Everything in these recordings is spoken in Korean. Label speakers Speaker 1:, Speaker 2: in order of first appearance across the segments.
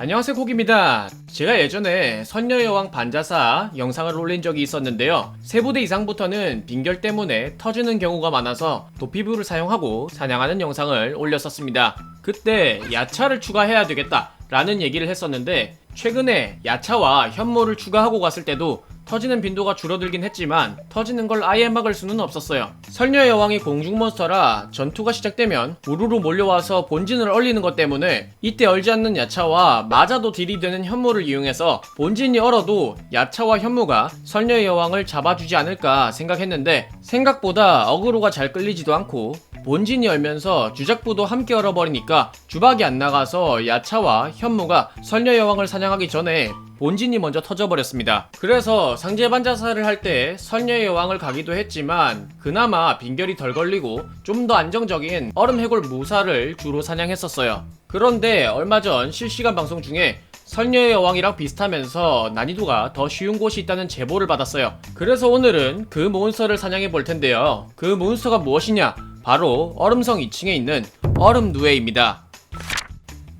Speaker 1: 안녕하세요 고기입니다. 제가 예전에 선녀여왕 반자사 영상을 올린 적이 있었는데요. 세 부대 이상부터는 빈결 때문에 터지는 경우가 많아서 도피부를 사용하고 사냥하는 영상을 올렸었습니다. 그때 야차를 추가해야 되겠다 라는 얘기를 했었는데 최근에 야차와 현모를 추가하고 갔을 때도 터지는 빈도가 줄어들긴 했지만 터지는 걸 아예 막을 수는 없었어요. 설녀의 여왕이 공중몬스터라 전투가 시작되면 우르르 몰려와서 본진을 얼리는 것 때문에 이때 얼지 않는 야차와 맞아도 딜이 되는 현무를 이용해서 본진이 얼어도 야차와 현무가 설녀의 여왕을 잡아주지 않을까 생각했는데 생각보다 어그로가 잘 끌리지도 않고 본진이 열면서 주작부도 함께 얼어버리니까 주박이 안 나가서 야차와 현무가 설녀 여왕을 사냥하기 전에 본진이 먼저 터져버렸습니다. 그래서 상제 반자사를 할때 설녀의 여왕을 가기도 했지만 그나마 빈결이 덜 걸리고 좀 더 안정적인 얼음 해골 무사를 주로 사냥했었어요. 그런데 얼마 전 실시간 방송 중에 설녀의 여왕이랑 비슷하면서 난이도가 더 쉬운 곳이 있다는 제보를 받았어요. 그래서 오늘은 그 몬스터를 사냥해 볼 텐데요. 그 몬스터가 무엇이냐? 바로 얼음성 2층에 있는 얼음 누에입니다.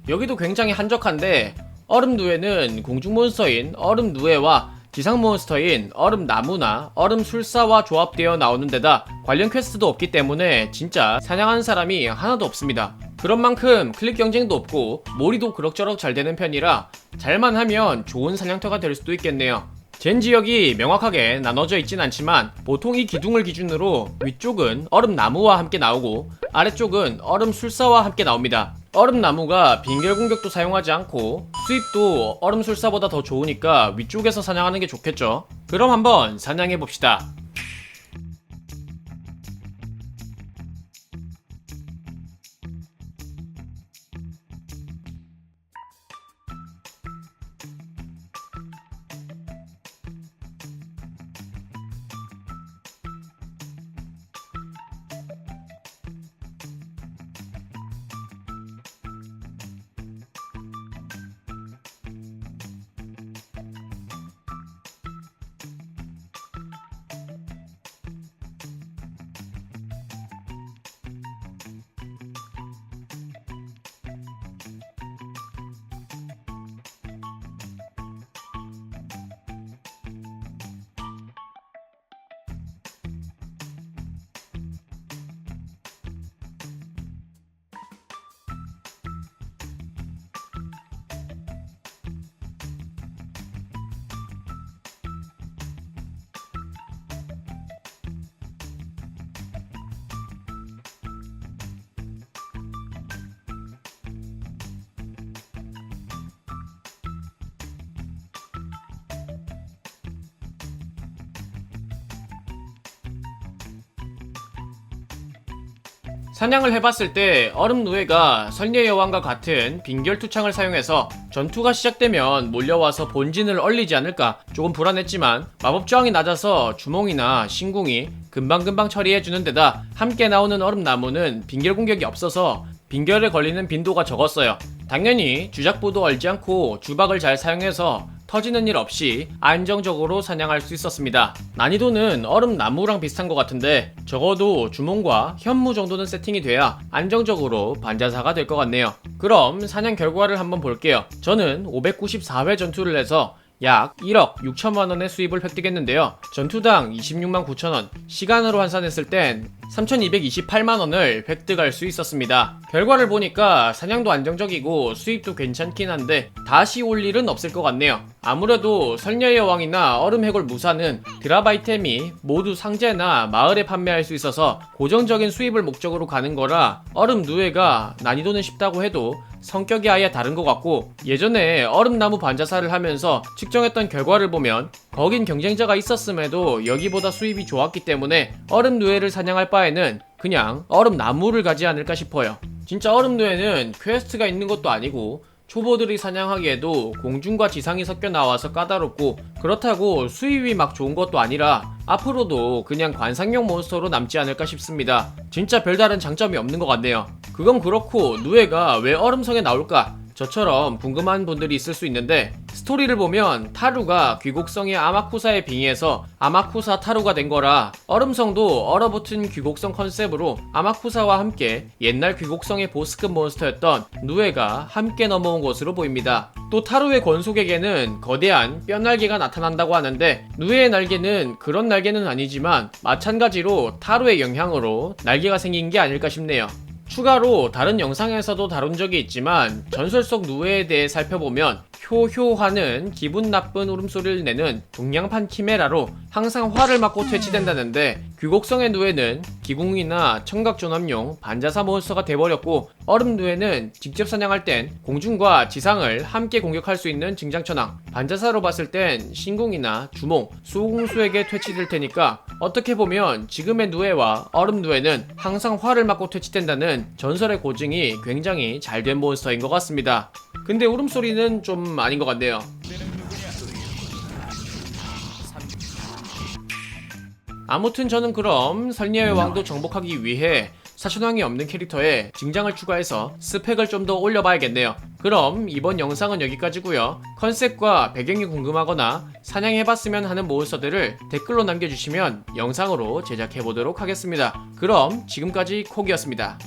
Speaker 1: 여기도 굉장히 한적한데 얼음 누에는 공중 몬스터인 얼음 누에와 지상 몬스터인 얼음 나무나 얼음 술사와 조합되어 나오는 데다 관련 퀘스트도 없기 때문에 진짜 사냥하는 사람이 하나도 없습니다. 그런 만큼 클릭 경쟁도 없고 몰이도 그럭저럭 잘 되는 편이라 잘만 하면 좋은 사냥터가 될 수도 있겠네요. 젠 지역이 명확하게 나눠져 있진 않지만 보통 이 기둥을 기준으로 위쪽은 얼음 나무와 함께 나오고 아래쪽은 얼음 술사와 함께 나옵니다. 얼음 나무가 빙결 공격도 사용하지 않고 수입도 얼음 술사보다 더 좋으니까 위쪽에서 사냥하는 게 좋겠죠. 그럼 한번 사냥해 봅시다. 사냥을 해봤을 때 얼음 누에가 설녀 여왕과 같은 빙결 투창을 사용해서 전투가 시작되면 몰려와서 본진을 얼리지 않을까 조금 불안했지만 마법 저항이 낮아서 주몽이나 신궁이 금방금방 처리해주는 데다 함께 나오는 얼음 나무는 빙결 공격이 없어서 빙결에 걸리는 빈도가 적었어요. 당연히 주작부도 얼지 않고 주박을 잘 사용해서 터지는 일 없이 안정적으로 사냥할 수 있었습니다. 난이도는 얼음 나무랑 비슷한 것 같은데 적어도 주몽과 현무 정도는 세팅이 돼야 안정적으로 반자사가 될 것 같네요. 그럼 사냥 결과를 한번 볼게요. 저는 594회 전투를 해서 약 1억 6천만 원의 수입을 획득했는데요. 전투당 26만 9천 원, 시간으로 환산했을 땐 3,228만 원을 획득할 수 있었습니다. 결과를 보니까 사냥도 안정적이고 수입도 괜찮긴 한데 다시 올 일은 없을 것 같네요. 아무래도 설녀의 여왕이나 얼음 해골 무사는 드랍 아이템이 모두 상제나 마을에 판매할 수 있어서 고정적인 수입을 목적으로 가는 거라 얼음 누에가 난이도는 쉽다고 해도 성격이 아예 다른 것 같고 예전에 얼음나무 반자사를 하면서 측정했던 결과를 보면 거긴 경쟁자가 있었음에도 여기보다 수입이 좋았기 때문에 얼음 누에를 사냥할 바에는 그냥 얼음 나무를 가지 않을까 싶어요. 진짜 얼음 누에는 퀘스트가 있는 것도 아니고 초보들이 사냥하기에도 공중과 지상이 섞여 나와서 까다롭고 그렇다고 수입이 막 좋은 것도 아니라 앞으로도 그냥 관상용 몬스터로 남지 않을까 싶습니다. 진짜 별다른 장점이 없는 것 같네요. 그건 그렇고 누에가 왜 얼음성에 나올까? 저처럼 궁금한 분들이 있을 수 있는데 스토리를 보면 타루가 귀곡성의 아마쿠사에 빙의해서 아마쿠사 타루가 된 거라 얼음성도 얼어붙은 귀곡성 컨셉으로 아마쿠사와 함께 옛날 귀곡성의 보스급 몬스터였던 누에가 함께 넘어온 것으로 보입니다. 또 타루의 권속에게는 거대한 뼈날개가 나타난다고 하는데 누에의 날개는 그런 날개는 아니지만 마찬가지로 타루의 영향으로 날개가 생긴 게 아닐까 싶네요. 추가로 다른 영상에서도 다룬 적이 있지만 전설 속 누에에 대해 살펴보면 효효화는 기분 나쁜 울음소리를 내는 동양판 키메라로 항상 화를 맞고 퇴치된다는데 귀곡성의 누에는 기궁이나 청각존합용 반자사 몬스터가 돼버렸고 얼음 누에는 직접 사냥할 땐 공중과 지상을 함께 공격할 수 있는 증장천왕 반자사로 봤을 땐 신궁이나 주몽, 수공수에게 퇴치될 테니까 어떻게 보면 지금의 누에와 얼음 누에는 항상 화를 맞고 퇴치된다는 전설의 고증이 굉장히 잘 된 몬스터인 것 같습니다. 근데 울음소리는 좀 아닌 것 같네요. 아무튼 저는 그럼 설녀의 왕도 정복하기 위해 사천왕이 없는 캐릭터에 증장을 추가해서 스펙을 좀 더 올려봐야겠네요. 그럼 이번 영상은 여기까지고요. 컨셉과 배경이 궁금하거나 사냥해봤으면 하는 몬스터들을 댓글로 남겨주시면 영상으로 제작해보도록 하겠습니다. 그럼 지금까지 콕이었습니다.